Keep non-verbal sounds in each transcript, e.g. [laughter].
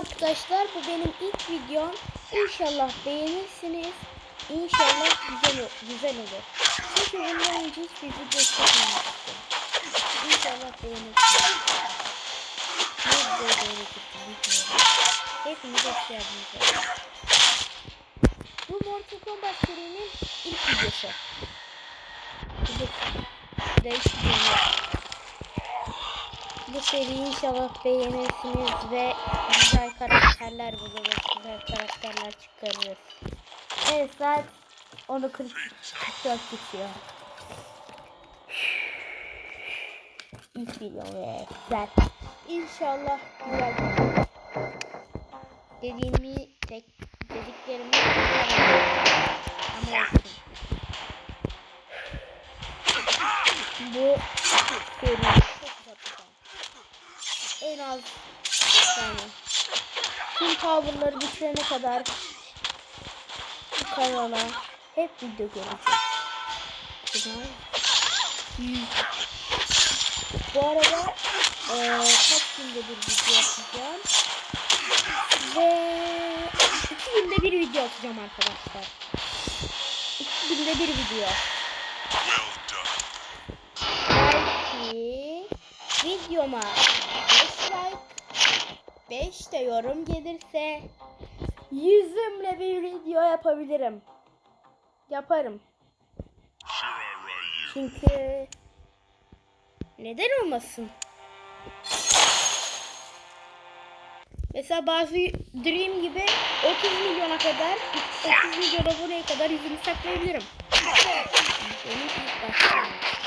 arkadaşlar bu benim ilk videom. İnşallah beğenirsiniz. İnşallah güzel güzel olur. Çünkü bundan önce hiçbir video çekmemiştim. İnşallah beğenirsiniz. Ne video beğenirsiniz. Hepiniz hoş geldiniz. Bu Mortal Kombat serinin ilk videosu. Değişik bir video. Bu seriyi inşallah beğenirsiniz ve güzel karakterler buluruz. Güzel karakterler çıkarırız. Evet saat 10'u 40 44 geçiyor. İlk video ve güzel. İnşallah güzel. Dediğimi tek dediklerimi ama olsun. Bu seri. En az yani tüm tavırları bitirene kadar kanala hep video. Büyük. Bu arada eee kaç günde bir video atacağım. Ve iki günde bir video atacağım arkadaşlar. İki günde bir video. Belki videoma 5 like 5 de yorum gelirse yüzümle bir video yapabilirim. Yaparım. Çünkü neden olmasın? Mesela bazı Dream gibi 30 milyona kadar 30 milyon aboneye kadar yüzümü saklayabilirim. Benim ilk başlangıç.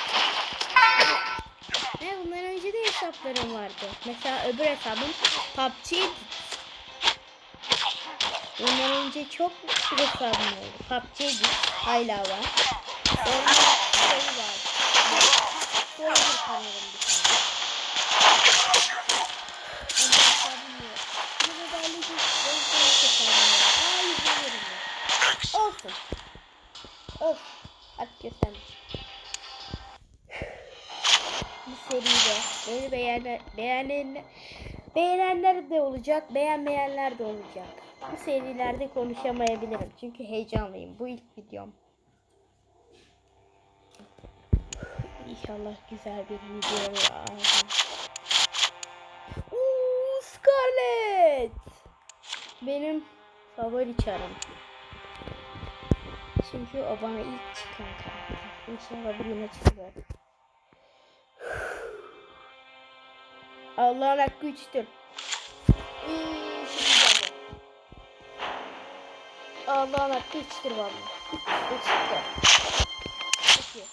Hesaplarım vardı. Mesela öbür hesabım PUBG. Bundan önce çok bir hesabım oldu. PUBG hala var. Sonra şey var. Sonra bir kanalım bir tane. Ama hesabım yok. Beğenen, beğenen, beğenenler de olacak, beğenmeyenler de olacak. Bu serilerde konuşamayabilirim çünkü heyecanlıyım. Bu ilk videom. İnşallah güzel bir video olur. Uuu Scarlett! Benim favori çarım. Çünkü o bana ilk çıkan karakter. İnşallah birine çıkar. Allah'ın hakkı geldi. Allah'ın hakkı üç çıktı. Peki.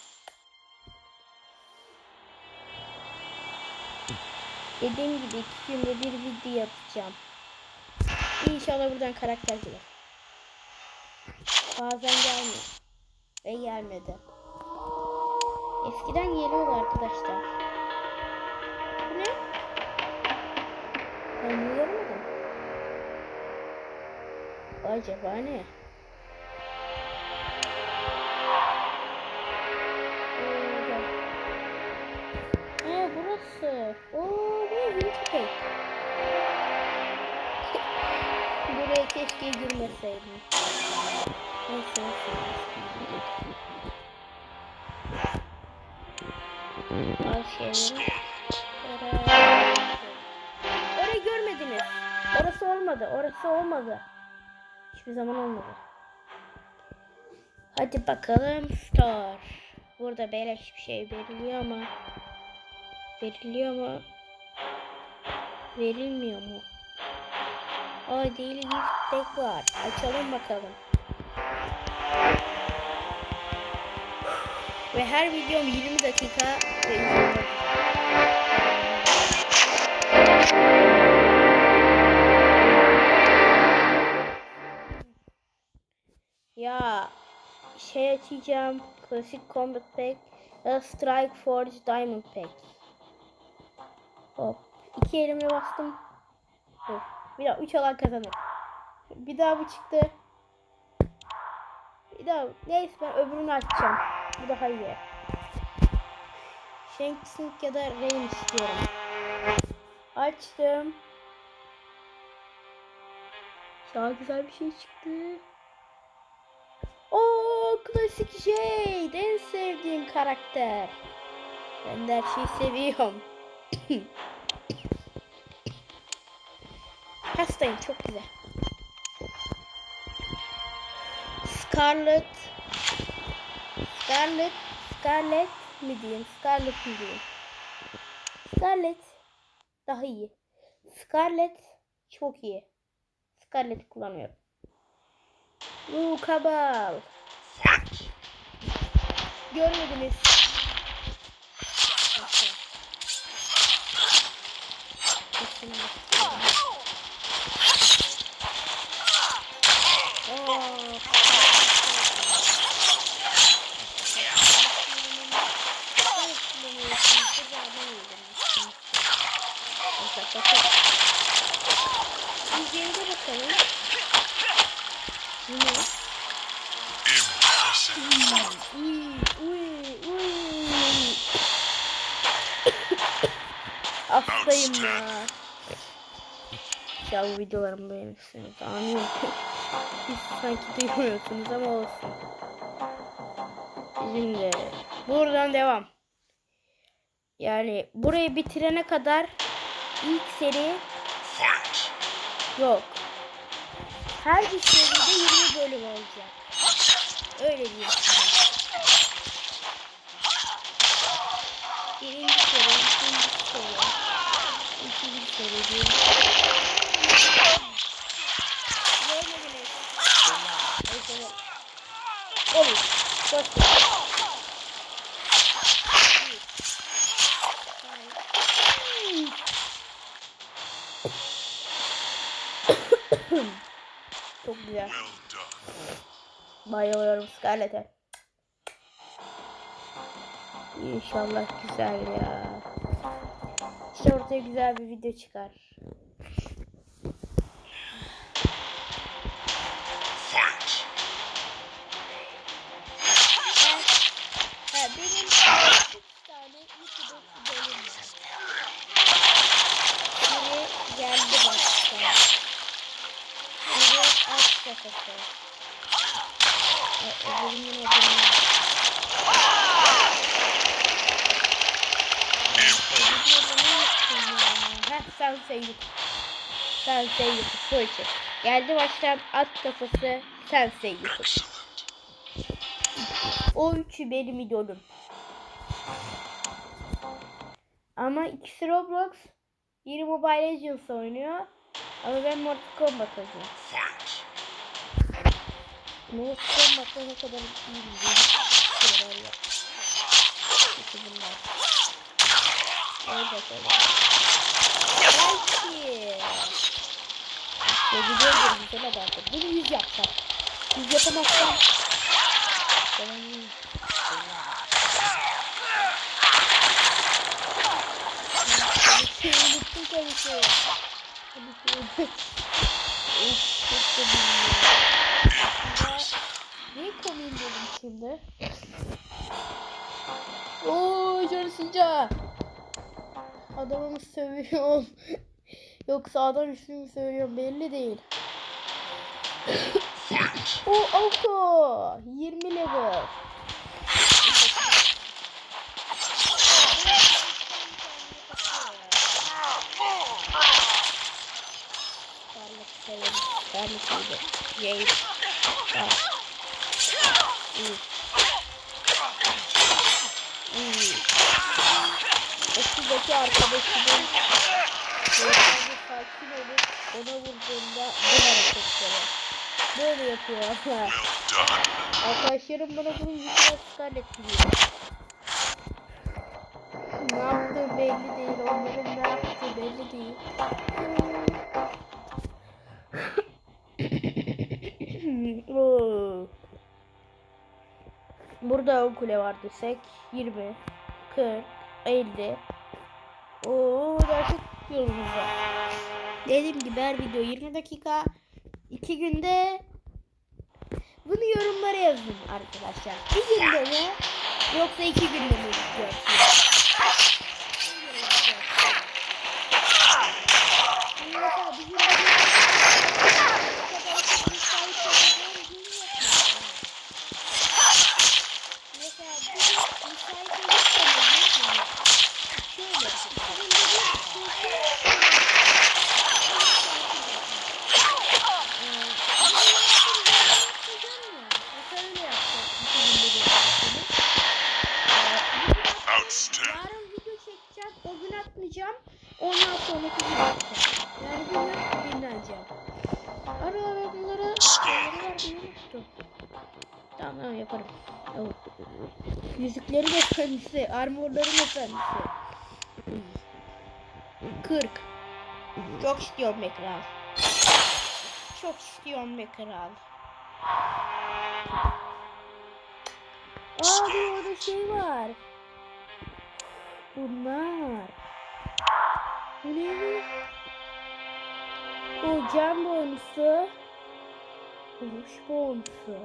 Dediğim gibi iki günde bir video yapacağım. İnşallah buradan karakter gelir. Bazen gelmiyor. Ve gelmedi. Eskiden geliyordu arkadaşlar. Ben bunu görmedim. Acaba ne? Gel. Ha burası. Oo bu Winnipeg. Buraya keşke girmeseydim. Neyse neyse. Az şeyleri. Olmadı. Orası olmadı. Hiçbir zaman olmadı. Hadi bakalım Star. Burada beleş bir şey veriliyor ama veriliyor mu? Verilmiyor mu? Aa değil gift pack var. Açalım bakalım. Ve her videom 20 dakika ve üzerinde. Ya şey açacağım. Classic Combat Pack Strike Forge Diamond Pack. Hop. İki elimle bastım. Hop. Bir daha üç alan kazanır. Bir daha bu çıktı. Bir daha neyse ben öbürünü açacağım. Bu daha iyi. Tsung ya da Rain istiyorum. Açtım. Daha güzel bir şey çıktı. Oo klasik Jade. En sevdiğim karakter. Ben de her şeyi seviyorum. [coughs] Hastayım çok güzel. Scarlet Scarlet Scarlet mi diyeyim? Scarlet mi diyeyim? Scarlet daha iyi. Scarlet çok iyi. Scarlet kullanıyorum. Uuu kabal. Görmediniz. İzleyene bakalım. Bu ne? Impressive. Uy, uy, uy. Hastayım ya. Ya bu videolarımı beğenirsiniz. Anlıyorum. [laughs] Siz sanki duymuyorsunuz ama olsun. Şimdi buradan devam. Yani burayı bitirene kadar ilk seri yok. Her bir seride 20 bölüm olacak. Öyle size. Birinci seri, ikinci seri, ikinci seri, birinci seri. Olur. Dört. Çok güzel. Bayılıyorum Scarlett'e. İnşallah güzel ya. İşte ortaya güzel bir video çıkar. Fight. Ben, ha, benim 3 tane YouTube'da bölüm var. Biri geldi başta. Biri E, Öbürünün adını sen sayılık. Sen sayılık. Fırça. Geldi baştan at kafası. Sen. Excellent. O üçü benim idolüm. Ama ikisi Roblox. Biri Mobile Legends oynuyor. Ama ben Mortal Kombat oynuyorum. Fight. Mortal Kombat'ta ne kadar iyi bildiğim şeyler yok. Kötü bunlar. Öyle söyle. Belki. Ya gidiyordur güzel adamdır. Bunu yüz yapsam. Yüz yapamazsam. Tamam. Şey unuttum konuşuyu. Konuşuyu. Of çok da bilmiyorum. Ne komiyim dedim şimdi. Oo Jarısınca. Adamımı sövüyorum. [laughs] Yoksa adam ismini söylüyorum belli değil. o Oko 20 level. Scarlet severim. Scarlet sevdim. Jade. Tamam. İyi. İyi. Okuldaki arkadaşımın Beyefendi sakin olup ona vurduğunda bu hareketleri. Böyle yapıyor. Arkadaşlarım bana bunun yüzüne Scarlet diyor. Ne yaptığı belli değil. Onların ne yaptığı belli değil. [laughs] Oo. Burada o kule var desek 20, 40, 50. Oo çok yolumuz var. Dediğim gibi her video 20 dakika. 2 günde bunu yorumlara yazın arkadaşlar. Bir günde mi yoksa iki günde mi video Yüzüklerin efendisi, armorların efendisi. 40. Çok istiyorum be. Çok istiyorum be kral. Aa bir orada şey var. Bunlar. Bu ne? Bu can bonusu. Vuruş bonusu.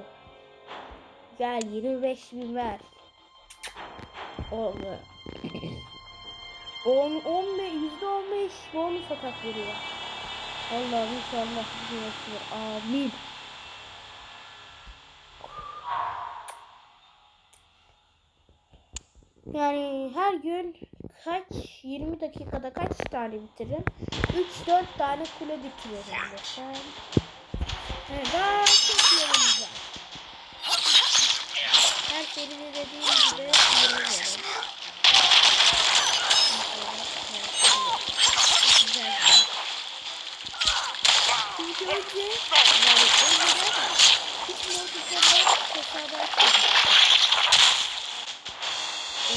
Gel 25 bin ver. Oldu. 10, 15, yüzde 15 bonus atak veriyor. Allah'ım inşallah bir olur. Amin. Yani her gün kaç 20 dakikada kaç tane bitiririm? 3-4 tane kule bitiriyorum desem. Evet, daha seride dediğim gibi yürüyorum. Güzel. Çünkü önce yani önceden hiç açmamıştım. Ee,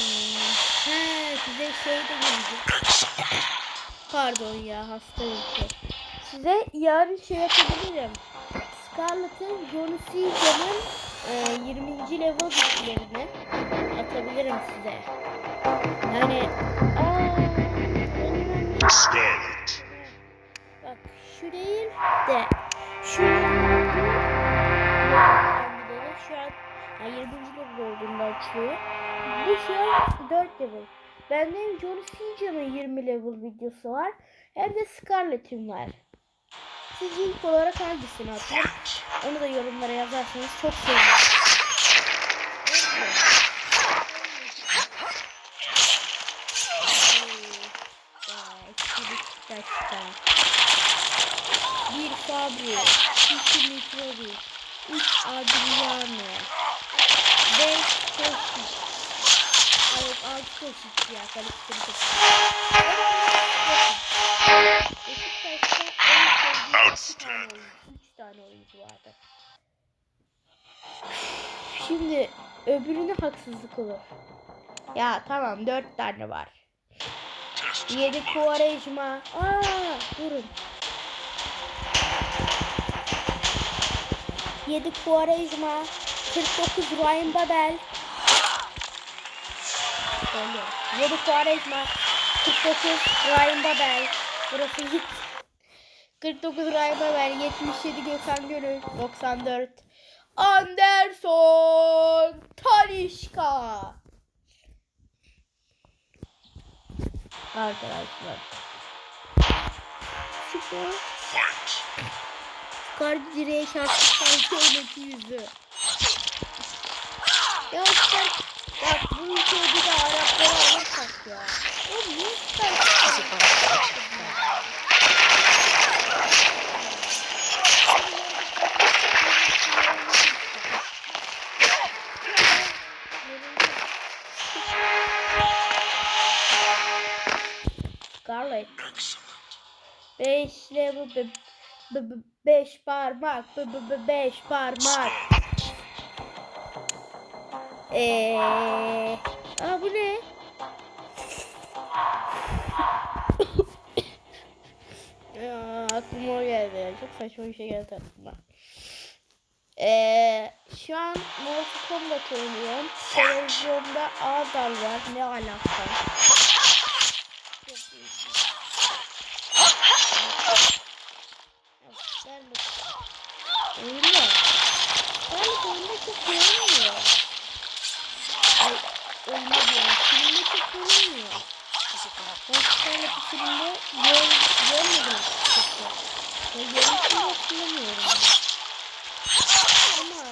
he size şey de gelecek. Pardon ya hastayım ki. Size yarın şey yapabilirim. Scarlett'ın Johnny Caesar'ın e, 20. level güçlerini atabilirim size. Yani Scarlet. Bak şu değil de şu şu an yani 20. level olduğunda açıyor. Bu şu an 4 level. Bende Johnny Caesar'ın 20 level videosu var hem de Scarlett'in var. Siz ilk olarak hangisini atın? Onu da yorumlara yazarsanız çok sevinirim. Bir Fabri, iki Mitrovic, üç Adriano, beş Košić. Evet, altı Košić ya, karıştırdık. Beşiktaş'ta sevdiğim iki tane oyuncu, vardı. Şimdi öbürüne haksızlık olur. Ya tamam dört tane var. Test. 7 Quaresma. Aa, durun. 7 Quaresma. 49 Ryan Babel. Söylüyorum. 7 Quaresma. 49 Ryan Babel. Burası git. 49 Ryan Babel. 77 Gökhan Gönül. 94 Anderson Talişka. Arkadaşlar. Süper. Kardı direğe çarptıktan sonraki yüzü. Ya süper. Bak bu ülkeye bir de Arapları alırsak ya. O niye süper? Scarlet. Excellent. 5 level 5 parmak 5 parmak. Eee Aa bu ne? [coughs] ya, aklıma o geldi. ya. Çok saçma bir şey geldi aklıma. Eee şu an Mortal Kombat oynuyorum. Televizyonda Adal var. Ne alaka? Çok değişik. Ya, Scarlet. Oyunda. Scarlet oyunda çok görünmüyor. Ay, oyunda diyorum. Filmde çok görünmüyor. Ben Scarlet'i filmde gör, görmedim açıkçası. Ve görüntüsünü hatırlamıyorum. Ama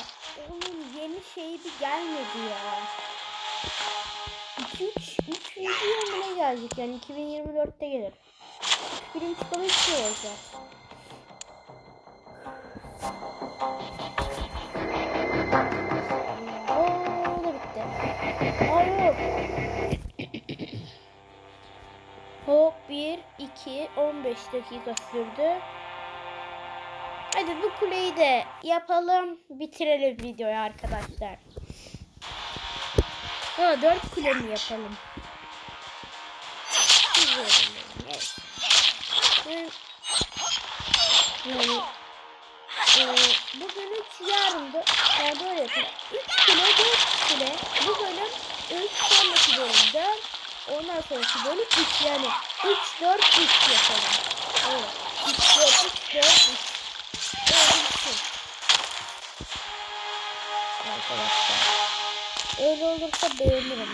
onun yeni şeyi bir gelmedi ya. 2-3 3 video mu ne gelecek yani 2024'te gelir. Film çıkalı hiç şey olacak. Oo, da bitti. Hayır. Hop 1, 2, 15 dakika sürdü. Hadi bu kuleyi de yapalım. Bitirelim videoyu arkadaşlar. Ha, dört kule mi yapalım? Üç yarın da yani böyle yapayım. Üç kule dört kule. Bu bölüm üç sonraki bölüm dört. Ondan sonraki bölüm üç yani. Üç dört üç yapalım. Evet. Üç dört üç dört üç. Öyle bitsin. Arkadaşlar. Öyle olursa beğenirim.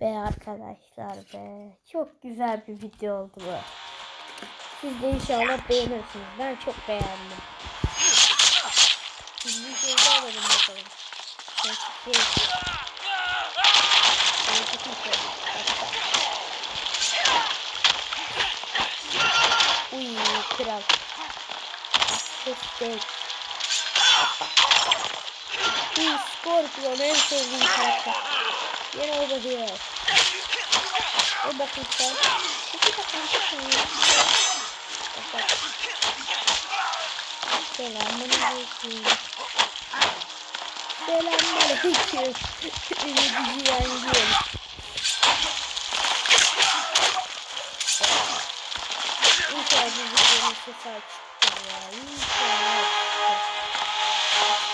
Be arkadaşlar be. Çok güzel bir video oldu bu. Siz de inşallah beğenirsiniz. Ben çok beğendim. Şimdi şeyde alalım bakalım. Şey, şey. Uy kral. Destek. Uy Scorpion en sevdiğim karakter. Yine over here. Dur bakayım sen. Çekil bakayım sen Selamünaleyküm. Selamünaleyküm. Ümidi yengiyorum. İnşallah bu videonun sesi açıktır ya. İnşallah açıktır.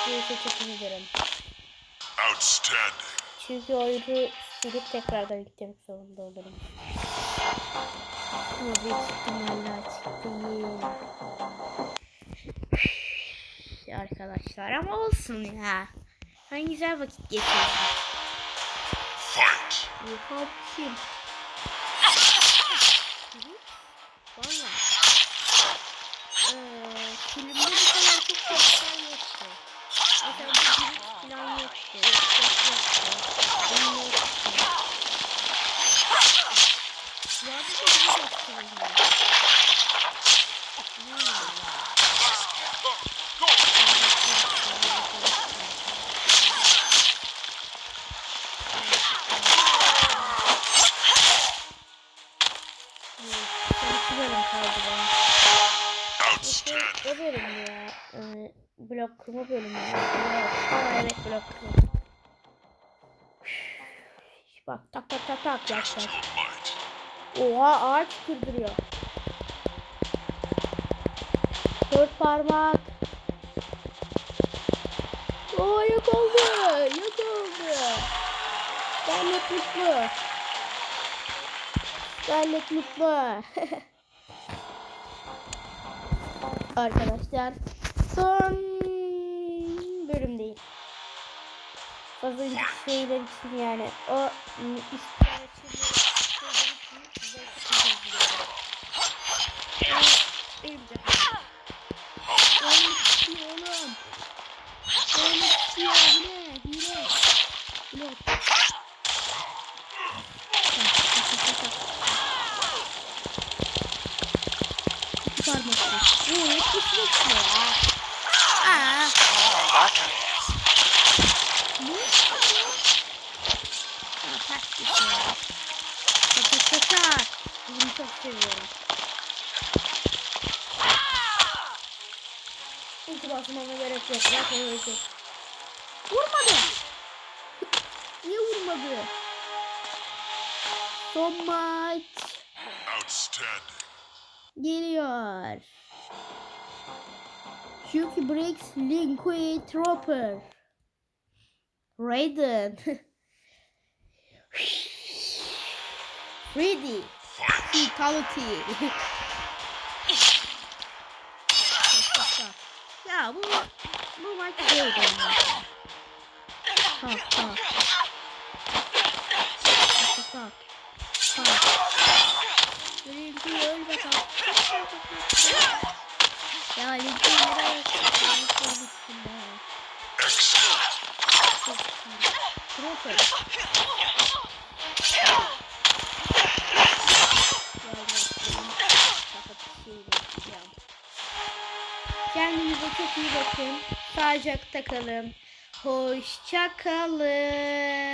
Değilse çok üzülürüm. Outstanding. Çünkü oyunu silip tekrardan yüklemek zorunda olurum. Ama büyük ihtimalle açık değil. Arkadaşlar ama olsun ya. Ben güzel vakit geçirdim. Fight. Yuha kim? Valla. Ee, filmde bu kadar çok karakter yoktu. Mesela bu Grit falan yoktu. Yok yoktu. Onun yoktu. Sadece bunu gösterilmiyor. Son iki bölüm kaldı bana. Outstanding. O bölüm ya. Ee, blok kırma bölümü. [laughs] Evet blok kırma. Bak tak tak tak tak might. Oha ağaç kırdırıyor. Dört parmak. Oo yok oldu. Yok oldu. Scarlet mutlu. Scarlet mutlu. [laughs] Arkadaşlar son bölüm değil. Fazla şeyler için yani o ım, ister için şeyler için size çok özür diliyorum. Benim de. Oğlum bitiyor oğlum. Oğlum bitiyor bu ne? Hile. Hile. Tak, tak, tak, tak, tak. İki parmaklı. Oo, hep üstüne çıkıyor ya. Aa. Ne? Aa, tak gidiyor. Tak tak tak tak. Bunu çok seviyorum. İlk basmama gerek yok. Zaten ölecek. Vurmadı. Niye vurmadı? Son maç geliyor. Shuki Briggs, Linkway, Trooper. Raiden. [laughs] Freddy. Fight. Fatality. ya bu bu maç değil oynuyor. Tak tak. Tak tak. Tak. Linky öl bakalım. Ya Linky nereye yapıyorsun? Excellent. Trooper. Çok iyi bakın. Sağlıcakla kalın. Hoşça kalın.